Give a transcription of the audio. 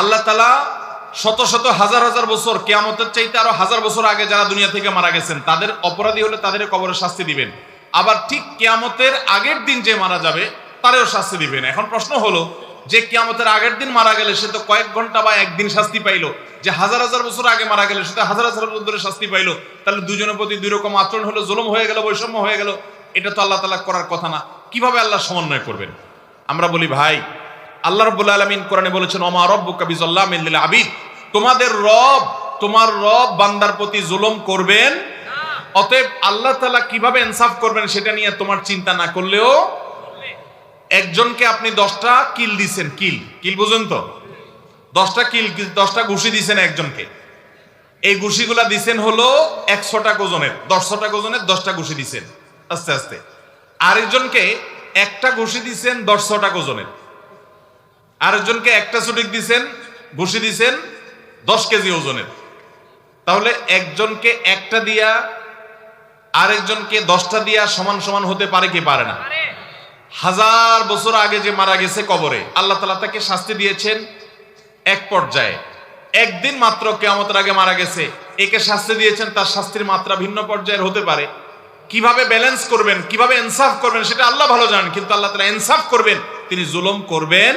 আল্লাহ তালা শত শত হাজার হাজার বছর, কেয়ামতের চাইতে আরও হাজার বছর আগে যারা দুনিয়া থেকে মারা গেছেন, তাদের অপরাধী হলে তাদের কবরে শাস্তি দিবেন। আবার ঠিক কেয়ামতের আগের দিন যে মারা যাবে, তারেও শাস্তি দিবেন। এখন প্রশ্ন হলো, যে কেয়ামতের আগের দিন মারা গেলে সে তো কয়েক ঘণ্টা বা একদিন শাস্তি পাইলো, যে হাজার হাজার বছর আগে মারা গেলে সে তো হাজার হাজার বছর ধরে শাস্তি পাইলো, তাহলে দুজনের প্রতি দুই রকম আচরণ হলো, জুলুম হয়ে গেল, বৈষম্য হয়ে গেল, এটা তো আল্লাহ তালা করার কথা না। কীভাবে আল্লাহ সমন্বয় করবেন? আমরা বলি, ভাই আল্লাহ রব্বুল আলমিন কোরআনে বলেছেন, ওমা রব্বু কাবিজল্লাহ আবিদ। তোমাদের রব, তোমার রব বান্দার প্রতি জুলম করবেন, অতএব আল্লাহ তালা কীভাবে ইনসাফ করবেন সেটা নিয়ে তোমার চিন্তা না করলেও একজনকে আপনি দশটা কিল দিছেন, কিল কিল বুঝুন তো? দশটা কিল, দশটা ঘুষি দিছেন একজনকে। এই ঘুষিগুলা দিছেন হলো একশোটা ওজনের দশশোটা ওজনের দশটা ঘুষি দিছেন, আস্তে আস্তে। আরেকজনকে একটা ঘুষি দিছেন দশশোটা ওজনের আরেকজনকে একটা ছুটিক দিছেন ঘুষি দিছেন দশ কেজি ওজনের। তাহলে একজনকে একটা দিয়া আরেকজনকে দশটা দিয়া সমান সমান হতে পারে কি পারে না? হাজার বছর আগে যে মারা গেছে কবরে আল্লাহ তালা তাকে শাস্তি দিয়েছেন এক পর্যায়ে। একদিন মাত্র কেয়ামতের আগে মারা গেছে একে শাস্তি দিয়েছেন তার শাস্তির মাত্রা ভিন্ন পর্যায়ের হতে পারে। কীভাবে ব্যালেন্স করবেন কীভাবে ইনসাফ করবেন সেটা আল্লাহ ভালো জানেন কিন্তু আল্লাহ তালা ইনসাফ করবেন তিনি জুলুম করবেন